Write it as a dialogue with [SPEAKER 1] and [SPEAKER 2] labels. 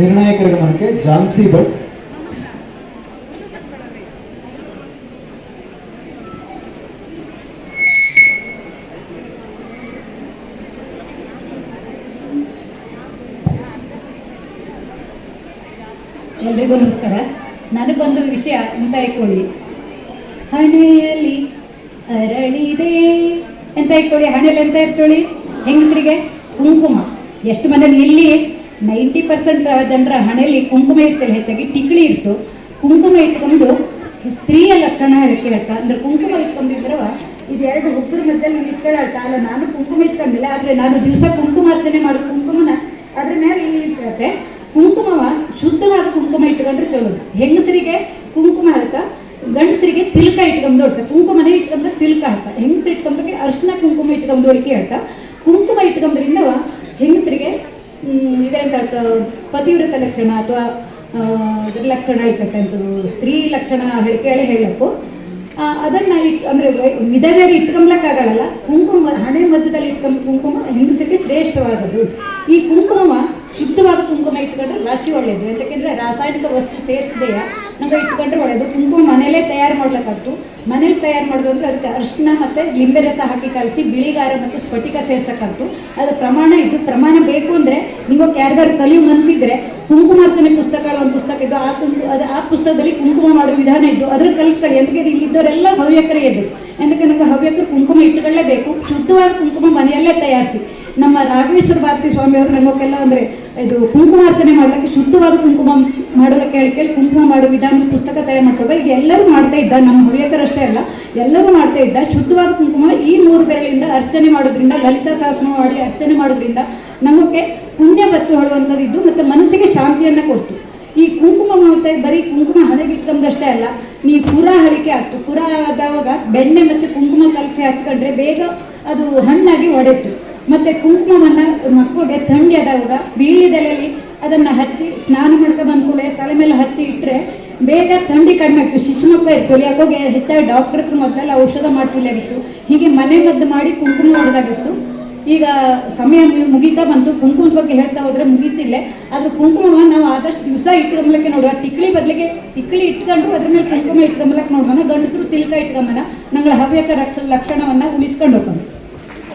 [SPEAKER 1] ನಿರ್ಣಾಯಕರ ಗಮನಕ್ಕೆ ಜಾನ್ಸಿ ಭಟ್.
[SPEAKER 2] ಎಲ್ರಿಗೂ ನಮಸ್ಕಾರ. ನನಗೆ ಬಂದ ವಿಷಯ ಅಂತ ಇಟ್ಕೊಳ್ಳಿ ಹಣೆಯಲ್ಲಿ ಅರಳಿದೆ ಎಂತ ಇಟ್ಕೊಳ್ಳಿ ಹಣೆಯಲ್ಲಿ ಎಂತ ಇರ್ತೊಳ್ಳಿ ಹೆಂಗಸರಿಗೆ? ಕುಂಕುಮ. ಎಷ್ಟು ಮನೇಲಿ ಇಲ್ಲಿ ನೈಂಟಿ ಪರ್ಸೆಂಟ್ ಜನರ ಹಣೆಯಲ್ಲಿ ಕುಂಕುಮ ಇರ್ತಲ್ಲ ಹೆಚ್ಚಾಗಿ ಟಿಕ್ಳಿ ಇತ್ತು ಕುಂಕುಮ ಇಟ್ಕೊಂಡು ಸ್ತ್ರೀಯ ಲಕ್ಷಣ ಹೇಳ್ತಾ ಅಂದ್ರೆ ಕುಂಕುಮ ಇಟ್ಕೊಂಡಿದ್ರವ, ಇದೆರಡು ಹುಬ್ಬರ ಮಧ್ಯದಲ್ಲಿ ಇಟ್ಕೊಳ್ಳಾಳ್ತಾ ಅಲ್ಲ, ನಾನು ಕುಂಕುಮ ಇಟ್ಕೊಂಡಿಲ್ಲ, ಆದರೆ ನಾನು ದಿವಸ ಕುಂಕುಮಾರ್ಚನೆ ಮಾಡೋದು ಕುಂಕುಮನ. ಅದ್ರ ಮೇಲೆ ಇಲ್ಲಿ ಇರ್ತೈತೆ ಕುಂಕುಮವ ಶುದ್ಧವಾದ ಕುಂಕುಮ ಇಟ್ಕೊಂಡ್ರೆ ತೆಲು ಹೆಂಗಸರಿಗೆ ಕುಂಕುಮ ಹಾಕ ಗಂಡಸರಿಗೆ ತಿಲ್ಕ ಇಟ್ಕೊಂಡು ಹೊಡ್ತ ಕುಂಕುಮನೇ ಇಟ್ಕೊಂಡ್ರೆ ತಿಲ್ಕ ಹಾಕ ಹೆಂಗಸರು ಇಟ್ಕೊಂಡ್ರೆ ಅರ್ಶಿನ ಕುಂಕುಮ ಇಟ್ಕೊಂಡು ಹೊಡಿಕೆ ಹೇಳ್ತಾ ಕುಂಕುಮ ಇಟ್ಕೊಂಡ್ರಿಂದ ಹೆಂಗಸರಿಗೆ ಇದೆಂತ ಪತಿವ್ರತ ಲಕ್ಷಣ ಅಥವಾ ಲಕ್ಷಣ ಇರ್ತಕ್ಕಂಥ ಸ್ತ್ರೀ ಲಕ್ಷಣ ಹೇಳಿಕೆ ಕೇಳಿ ಹೇಳಬೇಕು. ಅದನ್ನ ಇಟ್ ಅಂದ್ರೆ ವೈ- ವಿಧವೆಯರು ಇಟ್ಕೊಂಬ್ಲಕ್ಕಾಗಲ್ಲ. ಕುಂಕುಮ ಹಣೆ ಮಧ್ಯದಲ್ಲಿ ಇಟ್ಕೊಂಬ, ಕುಂಕುಮ ಹಿಂಸೆಗೆ ಶ್ರೇಷ್ಠವಾದದ್ದು. ಈ ಕುಂಕುಮ ಇಟ್ಕೊಂಡ್ರೆ ರಾಶಿ ಒಳ್ಳೆಯದು ಯಾಕೆಂದ್ರೆ ರಾಸಾಯನಿಕ ವಸ್ತು ಸೇರಿಸದೆಯ? ನಮಗೆ ಇಟ್ಕೊಂಡ್ರೆ ಒಳ್ಳೆಯದು ಕುಂಕುಮ ಮನೇಲೇ ತಯಾರು ಮಾಡ್ಲಕ್ಕಾಗ್ತು. ಮನೇಲಿ ತಯಾರು ಮಾಡೋದು ಅಂದ್ರೆ ಅದಕ್ಕೆ ಅರಿಶಿನ ಮತ್ತು ಲಿಂಬೆ ರಸ ಹಾಕಿ ಕಲಸಿ ಬಿಳಿಗಾರ ಮತ್ತು ಸ್ಫಟಿಕ ಸೇರ್ಸಕ್ಕಾಗ್ತು. ಅದು ಪ್ರಮಾಣ ಇದು ಪ್ರಮಾಣ ಬೇಕು ಅಂದರೆ ನೀವು ಯಾರಿಗಾರು ಕಲಿಯು ಮನಸ್ಸಿದ್ರೆ ಕುಂಕುಮಾರ್ಚನೆ ಪುಸ್ತಕ ಒಂದು ಪುಸ್ತಕ ಇದ್ದು ಆ ಕುಂಕು ಅದು ಆ ಪುಸ್ತಕದಲ್ಲಿ ಕುಂಕುಮ ಮಾಡೋ ವಿಧಾನ ಇದ್ದು ಅದ್ರ ಎಂದಕ್ಕೆ ಇಲ್ಲಿ ಇಲ್ಲಿದ್ದವರೆಲ್ಲ ಹವ್ಯಕರೇ ಇದ್ದು ಎಂದಕ್ಕೆ ನಮಗೆ ಹವ್ಯಕರು ಕುಂಕುಮ ಇಟ್ಟುಕೊಳ್ಳೇಬೇಕು ಶುದ್ಧವಾದ ಕುಂಕುಮ ಮನೆಯಲ್ಲೇ ತಯಾರಿಸಿ. ನಮ್ಮ ರಾಘವೇಶ್ವರ ಭಾರತಿ ಸ್ವಾಮಿಯವರು ನಮಗೆಲ್ಲ ಅಂದರೆ ಇದು ಕುಂಕುಮಾರ್ಚನೆ ಮಾಡಲಿಕ್ಕೆ ಶುದ್ಧವಾದ ಕುಂಕುಮ ಮಾಡೋದಕ್ಕೆ ಹೇಳಿ ಕುಂಕುಮ ಮಾಡೋ ವಿಧಾನ ಪುಸ್ತಕ ತಯಾರು ಮಾಡ್ತಾರೆ ಈಗ ಎಲ್ಲರೂ ಮಾಡ್ತಾ ಇದ್ದ, ನಮ್ಮ ಹವ್ಯಕರಷ್ಟೇ ಅಲ್ಲ, ಎಲ್ಲರೂ ಮಾಡ್ತಾ ಇದ್ದ ಶುದ್ಧವಾದ ಕುಂಕುಮ ಈ ಮೂರು ಬೆರಳಿಂದ ಅರ್ಚನೆ ಮಾಡೋದ್ರಿಂದ, ಲಲಿತ ಸಹಸ್ರ ಮಾಡಿ ಅರ್ಚನೆ ಮಾಡೋದ್ರಿಂದ ನಮಗೆ ಪುಣ್ಯ ಬತ್ತು ಹೊಡುವಂಥದ್ದು ಮತ್ತು ಮನಸ್ಸಿಗೆ ಶಾಂತಿಯನ್ನು ಕೊಡ್ತು. ಈ ಕುಂಕುಮ ಮತ್ತೆ ಬರೀ ಕುಂಕುಮ ಹಣೆಗೆ ಅಲ್ಲ, ನೀ ಪುರ ಹಳಿಕೆ ಹಾಕ್ತು. ಪುರ ಆದವಾಗ ಬೆಣ್ಣೆ ಮತ್ತು ಕುಂಕುಮ ಕಲಸಿ ಹಚ್ಕೊಂಡ್ರೆ ಬೇಗ ಅದು ಹಣ್ಣಾಗಿ ಒಡೆತು. ಮತ್ತೆ ಕುಂಕುಮವನ್ನ ಮಕ್ಕಳಿಗೆ ಥಂಡಿ ಆದಾಗ ಬೀಳಿದೆಲೆಯಲ್ಲಿ ಅದನ್ನ ಹತ್ತಿ ಸ್ನಾನ ಮಾಡ್ಕೊ ಬಂದ ಕೂಡ ತಲೆ ಮೇಲೆ ಹತ್ತಿ ಇಟ್ಟರೆ ಬೇಗ ಥಂಡಿ ಕಡಿಮೆ ಆಗ್ತು ಶಿಶು ಮಕ್ಕಳು ಇರ್ತೀವಿ ಯಾಕೋಗೆ ಹೆಚ್ಚಾಗಿ ಡಾಕ್ಟರ್ ಹತ್ರ ಮೊದಲೆಲ್ಲ ಔಷಧ ಮಾಡ್ತಿಲ್ಲಾಗಿತ್ತು ಹೀಗೆ ಮನೆ ಮದ್ದು ಮಾಡಿ ಕುಂಕುಮ ಹೊಡೆದಾಗಿತ್ತು ಈಗ ಸಮಯ ಮುಗಿತಾ ಬಂತು. ಕುಂಕುಮ ಬಗ್ಗೆ ಹೇಳ್ತಾ ಹೋದ್ರೆ ಮುಗೀತಿಲ್ಲ. ಆದ್ರೆ ಕುಂಕುಮ ನಾವು ಆದಷ್ಟು ದಿವಸ ಇಟ್ಕೊಂಬಲಕ್ಕೆ ನೋಡುವ. ತಿಕ್ಳಿ ಬದಲಿಗೆ ತಿಕ್ಳಿ ಇಟ್ಕೊಂಡು ಅದ್ರ ಮೇಲೆ ಕುಂಕುಮ ಇಟ್ಕೊಂಬಲಕ್ಕೆ ನೋಡೋಣ ಗಂಡಸರು ತಿಲ್ಕ ಇಟ್ಕೊಂಬನ ನಂಗಳ ಹವ್ಯಕ ರಕ್ಷ ಲಕ್ಷಣವನ್ನ ಉಳಿಸ್ಕೊಂಡು ಹೋಗೋಣ.